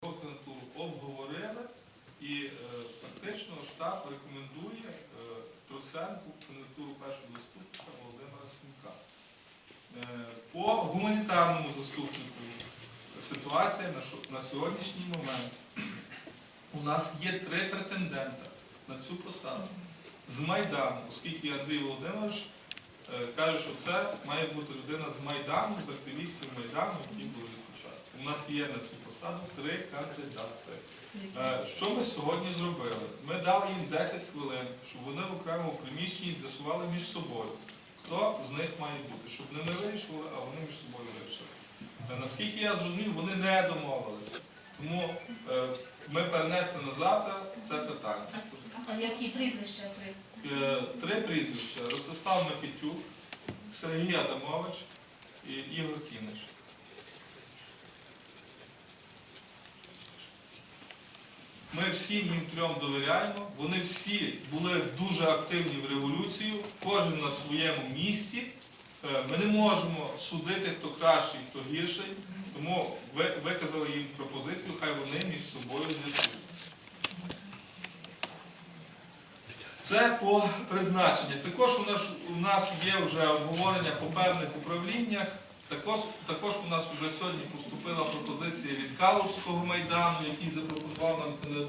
кандидатуру обговорили і е, фактично штаб рекомендує е, Троценку кандидатуру першого заступника Володимира Сімка. Е, По гуманітарному заступнику ситуація на, сьогоднішній момент. У нас є три претендента на цю посаду з Майдану, оскільки Андрій Володимирович е, каже, що це має бути людина з Майдану, з активістів Майдану, які були. У нас є на цю посаду три кандидати. Е, Що ми сьогодні зробили? Ми дали їм 10 хвилин, щоб вони в окремому приміщенні з'ясували між собою, хто з них має бути, щоб не ми вирішували, а вони між собою вирішили. Е, Наскільки я зрозумів, вони не домовилися. Тому е, ми перенесли на завтра це питання. А які прізвища три? Три прізвища: Ростислав Микитюк, Сергій Адамович і Ігор Кінич. Ми всім їм трьом довіряємо. Вони всі були дуже активні в революцію, кожен на своєму місці. Е, Ми не можемо судити, хто кращий, хто гірший. Тому виказали їм пропозицію, хай вони між собою з'ясують. Це по призначенню. Також у нас, у нас є вже обговорення по певних управліннях. Також, також у нас вже сьогодні поступила пропозиція від Калужського майдану, який запропонував нам.